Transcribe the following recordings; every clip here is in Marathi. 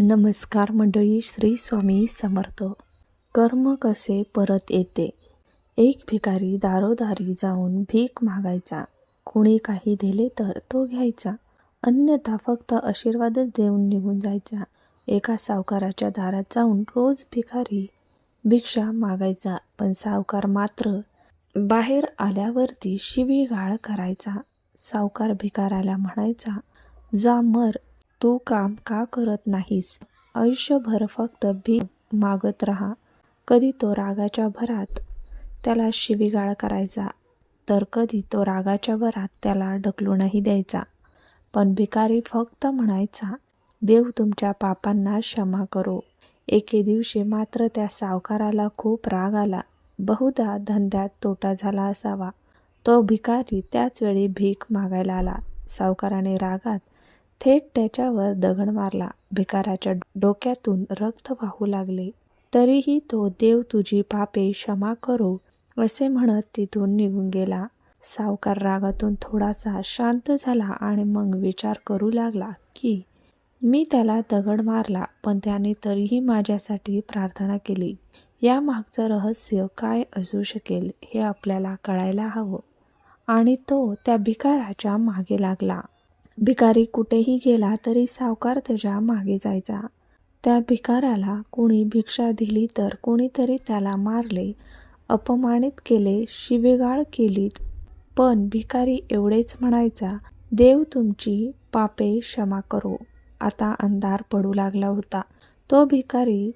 नमस्कार मंडळी श्री स्वामी समर्थ. कर्म कसे परत येते? एक भिकारी दारोदारी जाऊन भीक मागायचा. कोणी काही दिले तर तो घ्यायचा. अन्यथा फक्त आशीर्वादच देऊन निघून जायचा. एका सावकाराच्या दारात जाऊन रोज भिकारी भिक्षा मागायचा पण सावकार मात्र बाहेर आल्यावरती शिवीगाळ करायचा. सावकार भिकाराला म्हणायचा जा मर तू काम का करत नाहीस? आयुष्यभर फक्त भीक मागत राहा. कधी तो रागाच्या भरात त्याला शिवीगाळ करायचा तर कधी तो रागाच्या भरात त्याला ढकलूनही द्यायचा. पण भिकारी फक्त म्हणायचा देव तुमच्या पापांना क्षमा करो. एके दिवशी मात्र त्या सावकाराला खूप राग आला. बहुधा धंद्यात तोटा झाला असावा. तो भिकारी त्याच वेळी भीक मागायला आला. सावकाराने रागात थेट त्याच्यावर दगड मारला. भिकाराच्या डोक्यातून रक्त वाहू लागले. तरीही तो देव तुझी पापे क्षमा करो असे म्हणत तिथून निघून गेला. सावकार रागातून थोडासा शांत झाला आणि मग विचार करू लागला की मी त्याला दगड मारला पण त्याने तरीही माझ्यासाठी प्रार्थना केली. या मागचं रहस्य काय असू शकेल हे आपल्याला कळायला हवं. आणि तो त्या भिकाराच्या मागे लागला. भिकारी कुठेही गेला तरी सावकार त्याच्यामागे जायचा. त्या भिकाऱ्याला कोणी भिक्षा दिली तर कोणीतरी त्याला मारले अपमानित केले शिवेगाळ केलीत. पण भिकारी एवढेच म्हणायचा देव तुमची पापे क्षमा करो. आता अंधार पडू लागला होता. तो भिकारी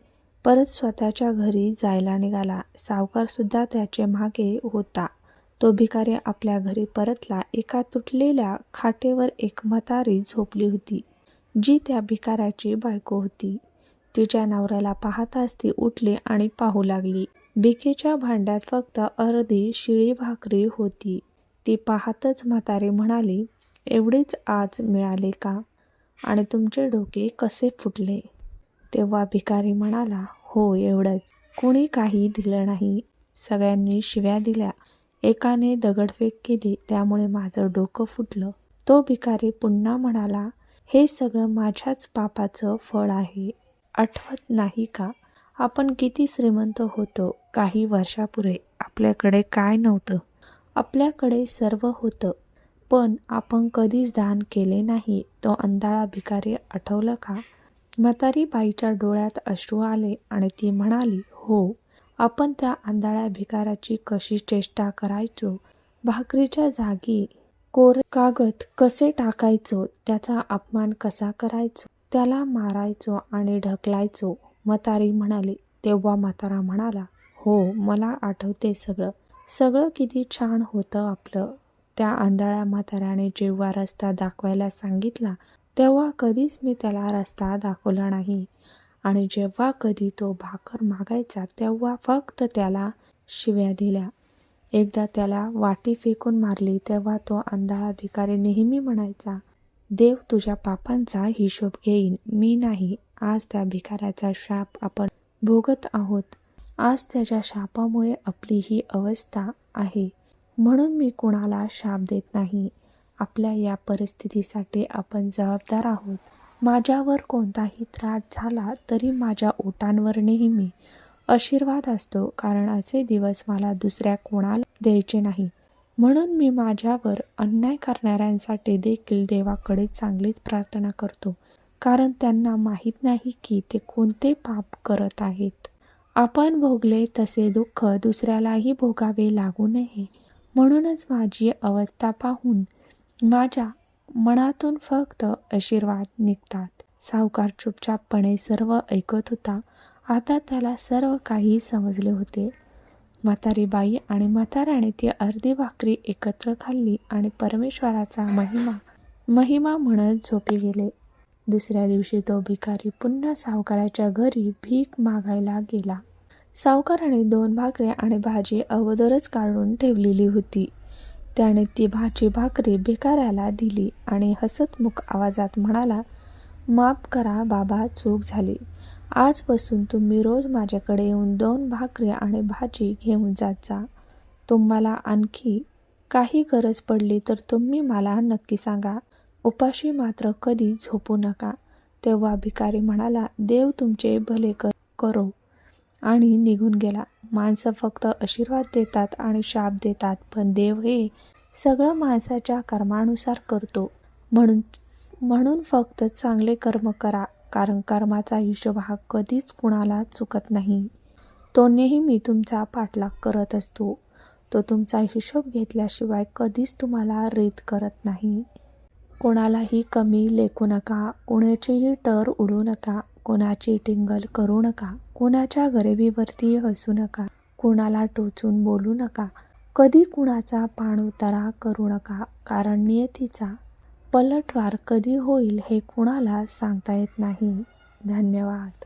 परत स्वतःच्या घरी जायला निघाला. सावकारसुद्धा त्याचे मागे होता. तो भिकारी आपल्या घरी परतला. एका तुटलेल्या खाटेवर एक म्हातारी झोपली होती जी त्या भिकाऱ्याची बायको होती. तिच्या नवऱ्याला पाहताच ती उठली आणि पाहू लागली. भिकेच्या भांड्यात फक्त अर्धी शिळी भाकरी होती. ती पाहतच म्हातारी म्हणाली एवढेच आज मिळाले का? आणि तुमचे डोके कसे फुटले? तेव्हा भिकारी म्हणाला हो एवढंच. कोणी काही दिलं नाही. सगळ्यांनी शिव्या दिल्या. एकाने दगडफेक केली त्यामुळे माझं डोकं फुटलं. तो भिकारी पुन्हा म्हणाला हे सगळं माझ्याच पापाचं फळ आहे. आठवत नाही का? आपण किती श्रीमंत होतो काही वर्षापुरे. आपल्याकडे काय नव्हतं? आपल्याकडे सर्व होतं. पण आपण कधीच दान केले नाही. तो अंधाळा भिकारी आठवलं का? म्हातारी बाईच्या डोळ्यात अश्रू आले आणि ती म्हणाली हो आपण त्या आंधळ्या भिकाराची कशी चेष्टा करायचो? भाकरीच्या जागी कोर कागद कसे टाकायचो? त्याचा अपमान कसा करायचो? त्याला मारायचो आणि ढकलायचो म्हातारी म्हणाली. तेव्हा म्हातारा म्हणाला हो मला आठवते सगळं. सगळं किती छान होतं आपलं. त्या आंधळ्या म्हाताऱ्याने जेव्हा रस्ता दाखवायला सांगितला तेव्हा कधीच मी त्याला रस्ता दाखवला नाही. आणि जेव्हा कधी तो भाकर मागायचा तेव्हा फक्त त्याला शिव्या दिल्या. एकदा त्याला वाटी फेकून मारली तेव्हा तो अंधाळा भिकारी नेहमी म्हणायचा देव तुझ्या पापांचा हिशोब घेईन. मी नाही. आज त्या भिकाऱ्याचा शाप आपण भोगत आहोत. आज त्याच्या शापामुळे आपली ही अवस्था आहे. म्हणून मी कुणाला शाप देत नाही. आपल्या या परिस्थितीसाठी आपण जबाबदार आहोत. माझ्यावर कोणताही त्रास झाला तरी माझ्या ओटांवर नेहमी आशीर्वाद असतो कारण असे दिवस मला दुसऱ्या कोणाला द्यायचे नाही. म्हणून मी माझ्यावर अन्याय करणाऱ्यांसाठी देखील देवाकडे चांगलीच प्रार्थना करतो कारण त्यांना माहीत नाही की ते कोणते पाप करत आहेत. आपण भोगले तसे दुःख दुसऱ्यालाही भोगावे लागू नये. म्हणूनच माझी अवस्था पाहून माझ्या मनातून फक्त आशीर्वाद निघतात. सावकार चुपचापपणे सर्व ऐकत होता. आता त्याला सर्व काही समजले होते. म्हातारी बाई आणि म्हाताऱ्याने ती अर्धी भाकरी एकत्र खाल्ली आणि परमेश्वराचा महिमा महिमा म्हणत झोपी गेले. दुसऱ्या दिवशी तो भिकारी पुन्हा सावकाराच्या घरी भीक मागायला गेला. सावकाराने दोन भाकऱ्या आणि भाजी अगोदरच काढून ठेवलेली होती. त्याने ती भाजी भाकरी भिकाऱ्याला दिली आणि हसतमुख आवाजात म्हणाला माफ करा बाबा चूक झाली. आजपासून तुम्ही रोज माझ्याकडे येऊन दोन भाकरी आणि भाजी घेऊन जात जा. तुम्हाला आणखी काही गरज पडली तर तुम्ही मला नक्की सांगा. उपाशी मात्र कधी झोपू नका. तेव्हा भिकारी म्हणाला देव तुमचे भले कर करो. आणि निघून गेला. माणसं फक्त आशीर्वाद देतात आणि शाप देतात पण देव हे सगळं माणसाच्या कर्मानुसार करतो. म्हणून म्हणून फक्त चांगले कर्म करा कारण कर्माचा हिशोब हा कधीच कुणाला चुकत नाही. तो नेहमी तुमचा पाठलाग करत असतो. तो तुमचा हिशोब घेतल्याशिवाय कधीच तुम्हाला रीत करत नाही. कोणालाही कमी लेखू नका कोणाचीही टर उडू नका. कोणाची टिंगल करू नका कोणाच्या गरिबीवरती हसू नका कोणाला टोचून बोलू नका कधी कुणाचा पाणउतारा करू नका कारण नियतीचा पलटवार कधी होईल हे कुणाला सांगता येत नाही. धन्यवाद.